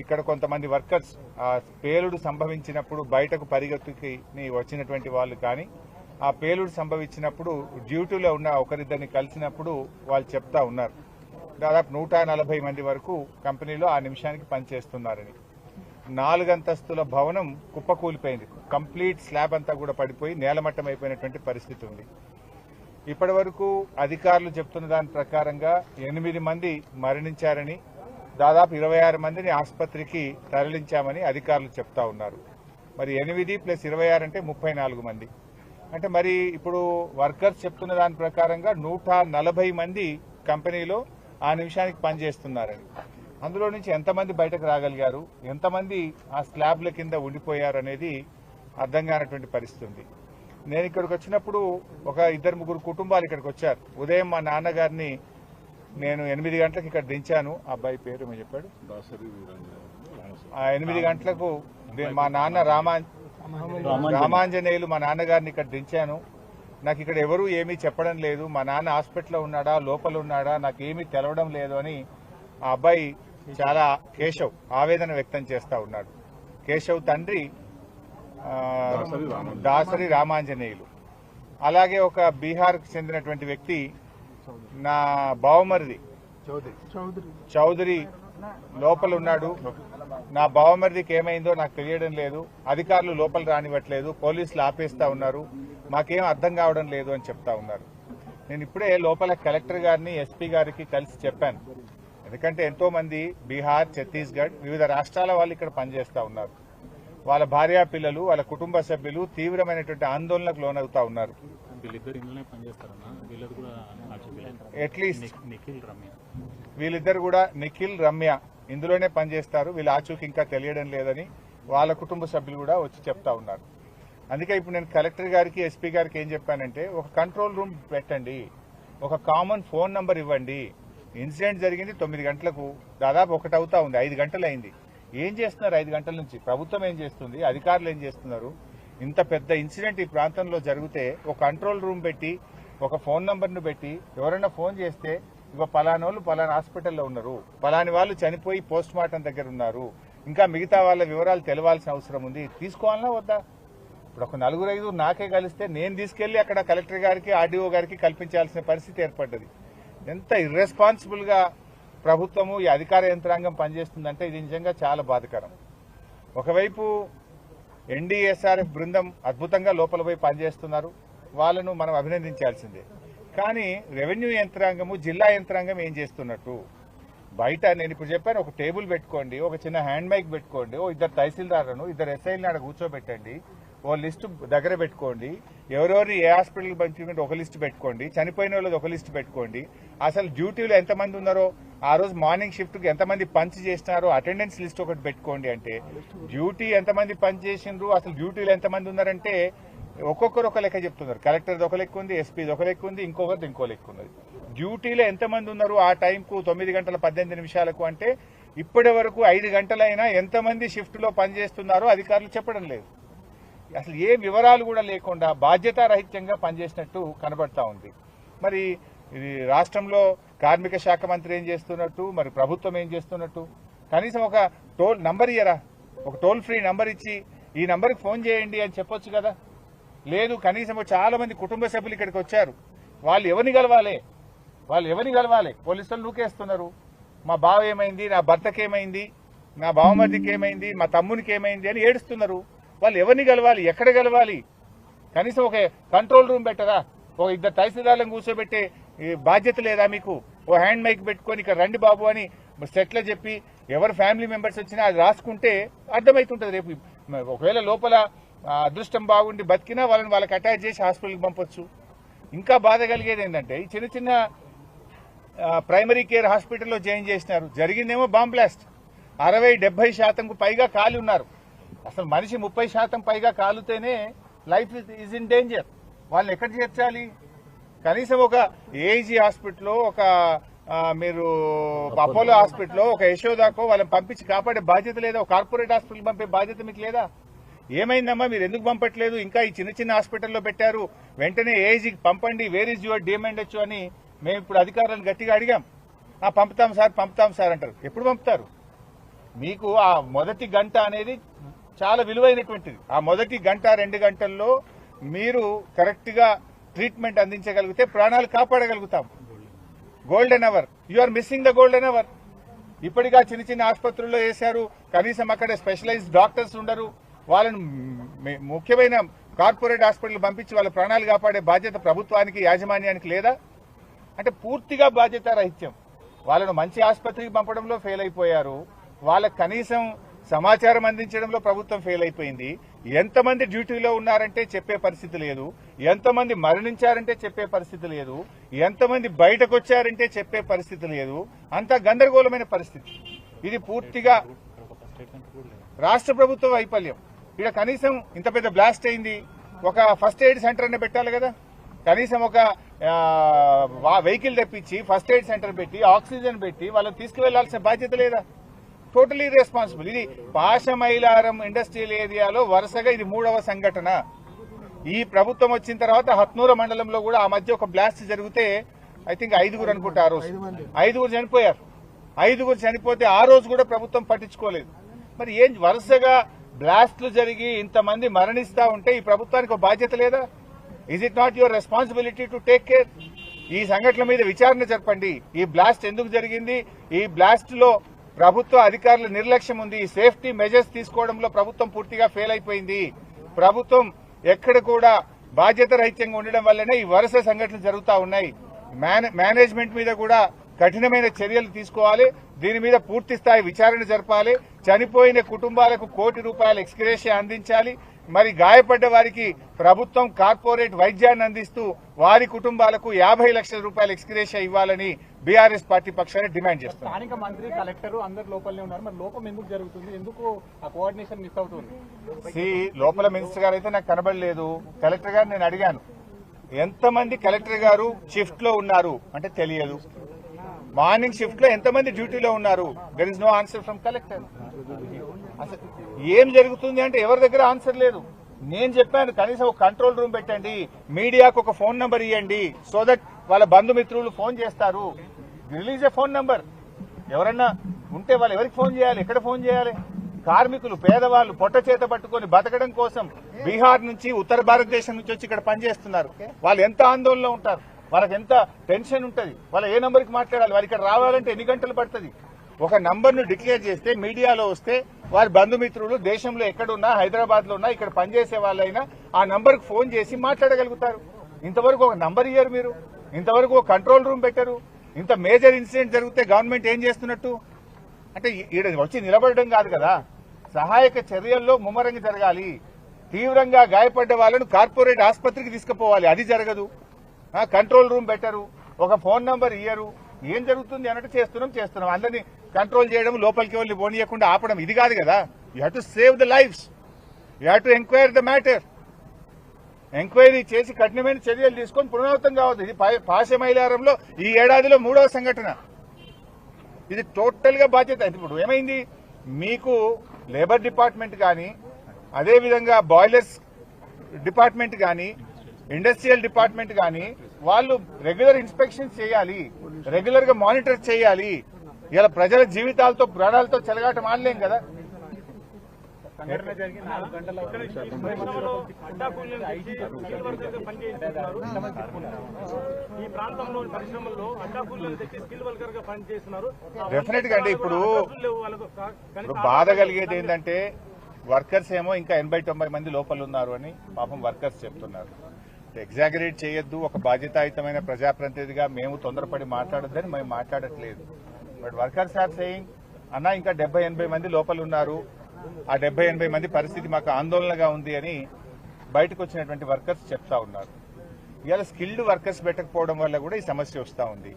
ఇక్కడ కొంతమంది వర్కర్స్ ఆ పేలుడు సంభవించినప్పుడు బయటకు పరిగెత్తుకి వచ్చినటువంటి వాళ్ళు కానీ ఆ పేలుడు సంభవించినప్పుడు డ్యూటీలో ఉన్న ఒకరిద్దరిని కలిసినప్పుడు వాళ్ళు చెప్తా ఉన్నారు. దాదాపు నూట నలభై మంది వరకు కంపెనీలో ఆ నిమిషానికి పనిచేస్తున్నారని. నాలుగంతస్తుల భవనం కుప్పకూలిపోయింది. కంప్లీట్ స్లాబ్ అంతా కూడా పడిపోయి నేలమట్టం అయిపోయినటువంటి పరిస్థితి ఉంది. ఇప్పటి వరకు అధికారులు చెప్తున్న దాని ప్రకారంగా ఎనిమిది మంది మరణించారని దాదాపు ఇరవై ఆరు మందిని ఆసుపత్రికి తరలించామని అధికారులు చెప్తా ఉన్నారు. మరి ఎనిమిది ప్లస్ ఇరవై ఆరు అంటే ముప్పై నాలుగు మంది. అంటే మరి ఇప్పుడు వర్కర్స్ చెప్తున్న దాని ప్రకారంగా నూట నలభై మంది కంపెనీలో ఆ నిమిషానికి పనిచేస్తున్నారని. అందులో నుంచి ఎంతమంది బయటకు రాగలిగారు? ఎంతమంది ఆ స్లాబ్ల కింద ఉండిపోయారు అనేది అర్థం కానటువంటి పరిస్థితి నేను ఇక్కడికి వచ్చినప్పుడు ఒక ఇద్దరు ముగ్గురు కుటుంబాలు ఇక్కడికి వచ్చారు. ఉదయం మా నాన్నగారిని నేను ఎనిమిది గంటలకు ఇక్కడ దించాను. ఆ అబ్బాయి పేరు ఏమో చెప్పాడు? ఆ ఎనిమిది గంటలకు మా నాన్న రామా రామాంజనేయులు. మా నాన్నగారిని ఇక్కడ దించాను. నాకు ఇక్కడ ఎవరు ఏమీ చెప్పడం లేదు. మా నాన్న హాస్పిటల్లో ఉన్నాడా? లోపల ఉన్నాడా? నాకు ఏమీ తెలవడం లేదు అని ఆ అబ్బాయి చాలా కేశవ్ ఆవేదన వ్యక్తం చేస్తా ఉన్నాడు. కేశవ్ తండ్రి దాసరి రామాంజనేయులు. అలాగే ఒక బీహార్కు చెందినటువంటి వ్యక్తి నా బావమరిది. చౌదరి. లోపల ఉన్నాడు. నా బావమరిదికి ఏమైందో నాకు తెలియడం లేదు. అధికారులు లోపల రానివ్వట్లేదు. పోలీసులు ఆపేస్తా ఉన్నారు. మాకేం అర్థం కావడం లేదు అని చెప్తా ఉన్నారు. నేను ఇప్పుడే లోపల కలెక్టర్ గారిని ఎస్పీ గారికి కలిసి చెప్పాను. ఎందుకంటే ఎంతో మంది బీహార్ ఛత్తీస్గఢ్ వివిధ రాష్ట్రాల వాళ్ళు ఇక్కడ పనిచేస్తా ఉన్నారు. వాళ్ళ భార్యా పిల్లలు వాళ్ళ కుటుంబ సభ్యులు తీవ్రమైనటువంటి ఆందోళనకు లోనవుతా ఉన్నారు. వీళ్ళిద్దరు కూడా అట్లీస్ట్ నిఖిల్ రమ్య. వీళ్ళిద్దరు కూడా నిఖిల్ రమ్య ఇందులోనే పనిచేస్తారు. వీళ్ళ ఆచూకీ ఇంకా తెలియడం లేదని వాళ్ళ కుటుంబ సభ్యులు కూడా వచ్చి చెప్తా ఉన్నారు. అందుకే ఇప్పుడు నేను కలెక్టర్ గారికి ఎస్పీ గారికి ఏం చెప్పానంటే ఒక కంట్రోల్ రూమ్ పెట్టండి. ఒక కామన్ ఫోన్ నంబర్ ఇవ్వండి. ఇన్సిడెంట్ జరిగింది తొమ్మిది గంటలకు. దాదాపు ఒకటి అవుతా ఉంది. ఐదు గంటలు అయింది. ఏం చేస్తున్నారు ఐదు గంటల నుంచి? ప్రభుత్వం ఏం చేస్తుంది? అధికారులు ఏం చేస్తున్నారు? ఇంత పెద్ద ఇన్సిడెంట్ ఈ ప్రాంతంలో జరిగితే ఒక కంట్రోల్ రూమ్ పెట్టి ఒక ఫోన్ నంబర్ను పెట్టి ఎవరైనా ఫోన్ చేస్తే ఇక పలానోళ్ళు పలానా హాస్పిటల్లో ఉన్నారు పలాని వాళ్ళు చనిపోయి పోస్ట్ మార్టం దగ్గర ఉన్నారు ఇంకా మిగతా వాళ్ళ వివరాలు తెలవాల్సిన అవసరం ఉంది తీసుకోవాలన్నా వద్దా? ఇప్పుడు ఒక నలుగురు ఐదు నాకే కలిస్తే నేను తీసుకెళ్ళి అక్కడ కలెక్టర్ గారికి ఆర్డీఓ గారికి కల్పించాల్సిన పరిస్థితి ఏర్పడ్డది. ఎంత ఇర్రెస్పాన్సిబుల్గా ప్రభుత్వము ఈ అధికార యంత్రాంగం పనిచేస్తుందంటే ఇది నిజంగా చాలా బాధకరం. ఒకవైపు ఎన్డీఎస్ఆర్ఎఫ్ బృందం అద్భుతంగా లోపల పోయి పనిచేస్తున్నారు. వాళ్ళను మనం అభినందించాల్సిందే. కానీ రెవెన్యూ యంత్రాంగము జిల్లా యంత్రాంగం ఏం చేస్తున్నట్టు? బయట నేను ఇప్పుడు చెప్పాను ఒక టేబుల్ పెట్టుకోండి ఒక చిన్న హ్యాండ్ మైక్ పెట్టుకోండి ఓ ఇద్దరు తహసీల్దారులను ఇద్దరు ఎస్ఐలను ఆడ కూర్చోబెట్టండి ఓ లిస్ట్ దగ్గర పెట్టుకోండి ఎవరెవరు ఏ హాస్పిటల్ పంపించుకుంటే ఒక లిస్ట్ పెట్టుకోండి చనిపోయిన వాళ్ళది ఒక లిస్ట్ పెట్టుకోండి. అసలు డ్యూటీలో ఎంతమంది ఉన్నారో ఆ రోజు మార్నింగ్ షిఫ్ట్కి ఎంతమంది పంచ్ చేసినారో అటెండెన్స్ లిస్ట్ ఒకటి పెట్టుకోండి అంటే డ్యూటీ ఎంతమంది పంచ్ చేసిండ్రు అసలు డ్యూటీలు ఎంతమంది ఉన్నారంటే ఒక్కొక్కరు ఒక లెక్క చెప్తున్నారు. కలెక్టర్ది ఒక లెక్క ఉంది ఎస్పీది ఒక లెక్క ఉంది ఇంకొకరిది ఇంకో లెక్క ఉన్నది. డ్యూటీలో ఎంతమంది ఉన్నారు ఆ టైంకు తొమ్మిది గంటల పద్దెనిమిది నిమిషాలకు అంటే ఇప్పటి వరకు ఐదు గంటలైనా ఎంతమంది షిఫ్ట్లో పనిచేస్తున్నారో అధికారులు చెప్పడం లేదు. అసలు ఏ వివరాలు కూడా లేకుండా బాధ్యతారహిత్యంగా పనిచేసినట్టు కనబడతా ఉంది. మరి ఇది రాష్ట్రంలో కార్మిక శాఖ మంత్రి ఏం చేస్తున్నట్టు మరి ప్రభుత్వం ఏం చేస్తున్నట్టు? కనీసం ఒక టోల్ నంబర్ ఇయ్యరా? ఒక టోల్ ఫ్రీ నంబర్ ఇచ్చి ఈ నంబర్కి ఫోన్ చేయండి అని చెప్పొచ్చు కదా? లేదు కనీసం చాలా మంది కుటుంబ సభ్యులు ఇక్కడికి వచ్చారు. వాళ్ళు ఎవరిని కలవాలి? వాళ్ళు ఎవరిని కలవాలి? పోలీసులు నూకేస్తున్నారు. మా బావ ఏమైంది? నా భర్తకి ఏమైంది? నా బావమర్దికి ఏమైంది? మా తమ్మునికి ఏమైంది అని ఏడుస్తున్నారు. వాళ్ళు ఎవరిని కలవాలి? ఎక్కడ కలవాలి? కనీసం ఒక కంట్రోల్ రూమ్ పెట్టరా? ఒక ఇద్దరు తహసీల్దార్లను కూర్చోబెట్టే ఈ బాధ్యత లేదా మీకు? ఓ హ్యాండ్ మైక్ పెట్టుకొని ఇక్కడ రండి బాబు అని సెట్లో చెప్పి ఎవరు ఫ్యామిలీ మెంబర్స్ వచ్చినా అది రాసుకుంటే అర్థమవుతుంటది రేపు. ఒకవేళ లోపల అదృష్టం బాగుండి బతికినా వాళ్ళని వాళ్ళకి అటాచ్ చేసి హాస్పిటల్కి పంపొచ్చు. ఇంకా బాధ కలిగేది ఏంటంటే ఈ చిన్న చిన్న ప్రైమరీ కేర్ హాస్పిటల్లో జాయిన్ చేసినారు. జరిగిందేమో బాంబ్ బ్లాస్ట్. అరవై డెబ్బై శాతంకు పైగా కాలి ఉన్నారు. అసలు మనిషి ముప్పై శాతం పైగా కాలుతేనే లైఫ్ ఇస్ ఇన్ డేంజర్. వాళ్ళని ఎక్కడ చేర్చాలి? కనీసం ఒక ఏజీ హాస్పిటల్లో ఒక మీరు అపోలో హాస్పిటల్లో ఒక యశోదాకో వాళ్ళని పంపించి కాపాడే బాధ్యత లేదా కార్పొరేట్ హాస్పిటల్ పంపే బాధ్యత మీకు లేదా? ఏమైందమ్మా? మీరు ఎందుకు పంపట్లేదు? ఇంకా ఈ చిన్న చిన్న హాస్పిటల్లో పెట్టారు. వెంటనే ఏజీకి పంపండి వేర్ ఈజ్ యువర్ వచ్చు అని మేము ఇప్పుడు అధికారులను గట్టిగా అడిగాం. ఆ పంపుతాం సార్ పంపుతాం సార్ అంటారు. ఎప్పుడు పంపుతారు? మీకు ఆ మొదటి గంట అనేది చాలా విలువైనటువంటిది. ఆ మొదటి గంట రెండు గంటల్లో మీరు కరెక్ట్గా ట్రీట్మెంట్ అందించగలిగితే ప్రాణాలు కాపాడగలుగుతాం. Golden hour you are missing the golden hour ఇప్పటిగా చిన్న చిన్న ఆసుపత్రుల్లో వేశారు. కనీసం అక్కడ స్పెషలైజ్డ్ డాక్టర్స్ ఉండరు. వాళ్ళని ముఖ్యమైన కార్పొరేట్ హాస్పిటల్ పంపించి వాళ్ళ ప్రాణాలు కాపాడే బాధ్యత ప్రభుత్వానికి యాజమాన్యానికి లేదా? అంటే పూర్తిగా బాధ్యత రహిత్యం వాళ్ళను మంచి ఆసుపత్రికి పంపడంలో ఫెయిల్ అయిపోయారు. వాళ్ళకి కనీసం సమాచారం అందించడంలో ప్రభుత్వం ఫెయిల్ అయిపోయింది. ఎంతమంది డ్యూటీలో ఉన్నారంటే చెప్పే పరిస్థితి లేదు. ఎంతమంది మరణించారంటే చెప్పే పరిస్థితి లేదు. ఎంతమంది బయటకు వచ్చారంటే చెప్పే పరిస్థితి లేదు. అంతా గందరగోళమైన పరిస్థితి. ఇది పూర్తిగా రాష్ట్ర ప్రభుత్వ వైఫల్యం. ఇక్కడ కనీసం ఇంత పెద్ద బ్లాస్ట్ అయింది. ఒక ఫస్ట్ ఎయిడ్ సెంటర్ అనే పెట్టాలి కదా. కనీసం ఒక వెహికల్ తెప్పించి ఫస్ట్ ఎయిడ్ సెంటర్ పెట్టి ఆక్సిజన్ పెట్టి వాళ్ళని తీసుకువెళ్ళాల్సిన బాధ్యత లేదా? టోటలీ రెస్పాన్సిబుల్ ఇది పాశమైలారం ఇండస్ట్రియల్ ఏరియాలో వరుసగా ఇది మూడవ సంఘటన. ఈ ప్రభుత్వం వచ్చిన తర్వాత హత్నూర మండలంలో కూడా ఆ మధ్య ఒక బ్లాస్ట్ జరిగితే ఐ థింక్ ఐదుగురు అనుకుంటా ఆ రోజు. ఐదుగురు చనిపోయారు. ఐదుగురు చనిపోతే ఆ రోజు కూడా ప్రభుత్వం పట్టించుకోలేదు. మరి ఏం వరుసగా బ్లాస్ట్లు జరిగి ఇంతమంది మరణిస్తా ఉంటే ఈ ప్రభుత్వానికి ఒక బాధ్యత లేదా? Is it not your responsibility to take care ఈ సంఘటన మీద విచారణ జరపండి. ఈ బ్లాస్ట్ ఎందుకు జరిగింది? ఈ బ్లాస్ట్లో ప్రభుత్వ అధికారుల నిర్లక్ష్యం ఉంది. సేఫ్టీ మెజర్స్ తీసుకోవడంలో ప్రభుత్వం పూర్తిగా ఫెయిల్ అయిపోయింది. ప్రభుత్వం ఎక్కడ కూడా బాధ్యత రహిత్యంగా ఉండడం వల్లనే ఈ వరుస సంఘటనలు జరుగుతూ ఉన్నాయి. మేనే- మేనేజ్మెంట్ మీద కూడా కఠినమైన చర్యలు తీసుకోవాలి. దీని మీద పూర్తి స్థాయి విచారణ జరపాలి. చనిపోయిన కుటుంబాలకు కోటి రూపాయల ఎక్స్గ్రేషియా అందించాలి. మరి గాయపడ్డ వారికి ప్రభుత్వం కార్పొరేట్ వైద్యాన్ని అందిస్తూ వారి కుటుంబాలకు యాభై లక్షల రూపాయల ఎక్స్గ్రేషియా ఇవ్వాలని బీఆర్ఎస్ పార్టీ పక్షాన్ని డిమాండ్ చేస్తున్నారు స్థానిక మంత్రి కలెక్టర్ అందరు లోపలనే ఉన్నారు. మరి లోపం ఎందుకు జరుగుతుంది? ఎందుకు ఆ కోఆర్డినేషన్ మిస్ అవుతుంది? సి లోపల మినిస్టర్ గారు అయితే నాకు కనబడలేదు. కలెక్టర్ గారు నేను అడిగాను. ఎంతమంది కలెక్టర్ గారు షిఫ్ట్లో ఉన్నారు? అంటే తెలియదు. మార్నింగ్ షిఫ్ట్లో ఎంతమంది డ్యూటీలో ఉన్నారు? There is no answer from collector అసలు ఏం జరుగుతుంది అంటే ఎవరి దగ్గర ఆన్సర్ లేదు. నేను చెప్పాను కనీసం ఒక కంట్రోల్ రూమ్ పెట్టండి మీడియాకు ఒక ఫోన్ నంబర్ ఇవ్వండి సో దట్ వాళ్ళ బంధుమిత్రులు ఫోన్ చేస్తారు. రిలీజ్ ఏ ఫోన్ నంబర్ ఎవరన్నా ఉంటే వాళ్ళు ఎవరికి ఫోన్ చేయాలి? ఎక్కడ ఫోన్ చేయాలి? కార్మికులు పేదవాళ్ళు పొట్ట చేత పట్టుకొని బతకడం కోసం బీహార్ నుంచి ఉత్తర భారతదేశం నుంచి వచ్చి ఇక్కడ పనిచేస్తున్నారు. వాళ్ళు ఎంత ఆందోళనలో ఉంటారు? వాళ్ళకి ఎంత టెన్షన్ ఉంటుంది? వాళ్ళు ఏ నెంబర్కి మాట్లాడాలి? వాళ్ళు ఇక్కడ రావాలంటే ఎన్ని గంటలు పడుతుంది? ఒక నంబర్ను డిక్లేర్ చేస్తే మీడియాలో వస్తే వారి బంధుమిత్రులు దేశంలో ఎక్కడున్నా హైదరాబాద్లో ఉన్నా ఇక్కడ పనిచేసే వాళ్ళైనా ఆ నంబర్కి ఫోన్ చేసి మాట్లాడగలుగుతారు. ఇంతవరకు ఒక నంబర్ ఇయ్యారు మీరు. ఇంతవరకు ఒక కంట్రోల్ రూమ్ పెట్టారు. ఇంత మేజర్ ఇన్సిడెంట్ జరిగితే గవర్నమెంట్ ఏం చేస్తున్నట్టు? అంటే ఈడ వచ్చి నిలబడడం కాదు కదా. సహాయక చర్యల్లో ముమ్మరంగా జరగాలి. తీవ్రంగా గాయపడ్డ వాళ్ళను కార్పొరేట్ ఆసుపత్రికి తీసుకుపోవాలి. అది జరగదు. కంట్రోల్ రూమ్ పెట్టరు. ఒక ఫోన్ నంబర్ ఇయ్యరు. ఏం జరుగుతుంది అన్నట్టు చేస్తున్నాం చేస్తున్నాం. అందరినీ కంట్రోల్ చేయడం లోపలికి వెళ్ళి పోనీయకుండా ఆపడం ఇది కాదు కదా. You have to save the lives you have to enquire the matter enquiry చేసి కఠినమైన చర్యలు తీసుకొని పునరావృతం కావద్దు. ఇది పాశమైలారంలో ఈ ఏడాదిలో మూడవ సంఘటన. ఇది టోటల్గా బాధ్యత. ఇప్పుడు ఏమైంది? మీకు లేబర్ డిపార్ట్మెంట్ కానీ అదేవిధంగా బాయిలర్స్ డిపార్ట్మెంట్ కానీ ఇండస్ట్రియల్ డిపార్ట్మెంట్ కానీ వాళ్ళు రెగ్యులర్ ఇన్స్పెక్షన్స్ చేయాలి రెగ్యులర్గా మానిటర్ చేయాలి. ఇలా ప్రజల జీవితాలతో ప్రాణాలతో చెలగాటం ఆడలేం కదా. డెఫినెట్గా అండి ఇప్పుడు ఇప్పుడు బాధ కలిగేది ఏంటంటే వర్కర్స్ ఏమో ఇంకా ఎనభై తొంభై మంది లోపల ఉన్నారు అని పాపం వర్కర్స్ చెప్తున్నారు. ఎగ్జాగరేట్ చేయొద్దు. ఒక బాధ్యతాయుతమైన ప్రజాప్రతినిధిగా మేము తొందరపడి మాట్లాడొద్దని మేము మాట్లాడట్లేదు. బట్ వర్కర్స్ ఆర్ సేయింగ్ అన్న ఇంకా డెబ్బై ఎనభై మంది లోపల ఉన్నారు. ఆ డెబ్బై ఎనభై మంది పరిస్థితి మాకు ఆందోళనగా ఉంది అని బయటకు వచ్చినటువంటి వర్కర్స్ చెప్తా ఉన్నారు. ఇవాళ స్కిల్డ్ వర్కర్స్ పెట్టకపోవడం వల్ల కూడా ఈ సమస్య వస్తూ ఉంది.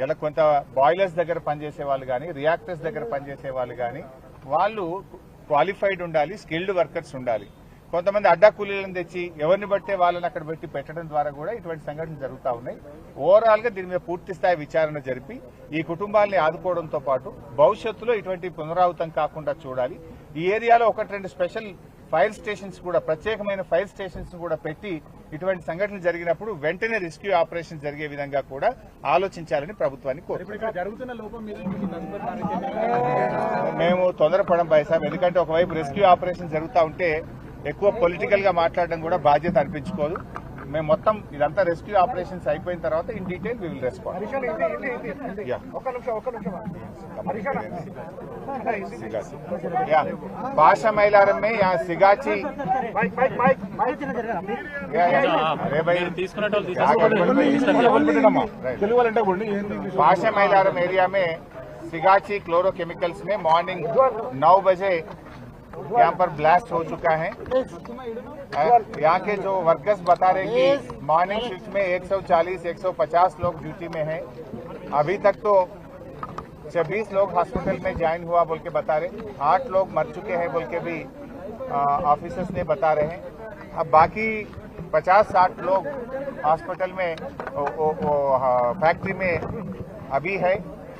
ఇలా కొంత బాయిలర్స్ దగ్గర పనిచేసే వాళ్ళు కానీ రియాక్టర్స్ దగ్గర పనిచేసే వాళ్ళు కానీ వాళ్ళు క్వాలిఫైడ్ ఉండాలి స్కిల్డ్ వర్కర్స్ ఉండాలి. కొంతమంది అడ్డా కూలీలను తెచ్చి ఎవరిని బట్టే వాళ్ళని అక్కడ పెట్టి పెట్టడం ద్వారా కూడా ఇటువంటి సంఘటనలు జరుగుతూ ఉన్నాయి. ఓవరాల్గా దీని మీద పూర్తి స్థాయి విచారణ జరిపి ఈ కుటుంబాల్ని ఆదుకోవడంతో పాటు భవిష్యత్తులో ఇటువంటి పునరావృతం కాకుండా చూడాలి. ఈ ఏరియాలో ఒకటి రెండు స్పెషల్ ఫైర్ స్టేషన్స్ కూడా ప్రత్యేకమైన ఫైర్ స్టేషన్స్ కూడా పెట్టి ఇటువంటి సంఘటనలు జరిగినప్పుడు వెంటనే రెస్క్యూ ఆపరేషన్ జరిగే విధంగా కూడా ఆలోచించాలని ప్రభుత్వాన్ని కోరుతున్నాం. మేము తొందరపడం సార్ ఎందుకంటే ఒకవైపు రెస్క్యూ ఆపరేషన్ జరుగుతూ ఉంటే ఎక్కువ పొలిటికల్ గా మాట్లాడడం కూడా బాధ్యత అనిపించుకోదు మేము మొత్తం ఇదంతా రెస్క్యూ ఆపరేషన్స్ అయిపోయిన తర్వాత in detail we will respond yeah ఒక్క నిమిషం ఒక్క నిమిషం या भाषा मैलारम में यहाँ Sigachi mike mike mike mike या, या, अरे भाई మీరు తీసుకునేటోళ్ళు क्या गड़बड़ తీసుకోవాలి भाई? भाषा मैलारम एरिया में सिगाची क्लोरोकेमिकल्स में मॉर्निंग नौ बजे यहाँ पर ब्लास्ट हो चुका है। यहाँ के जो वर्कर्स बता रहे कि मॉर्निंग शिफ्ट में 140 150 लोग ड्यूटी में हैं। अभी तक तो 26 लोग हॉस्पिटल में ज्वाइन हुआ बोल के बता रहे आठ लोग मर चुके हैं बोल के भी ऑफिसर्स ने बता रहे हैं। अब बाकी 50-60 लोग हॉस्पिटल में फैक्ट्री में अभी है।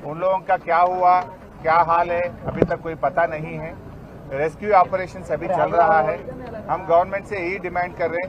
उन लोगों का क्या हुआ क्या हाल है अभी तक कोई पता नहीं है। रेस्क्यू ऑपरेशन सभी चल रहा है। हम गवर्नमेंट से यही डिमांड कर रहे हैं।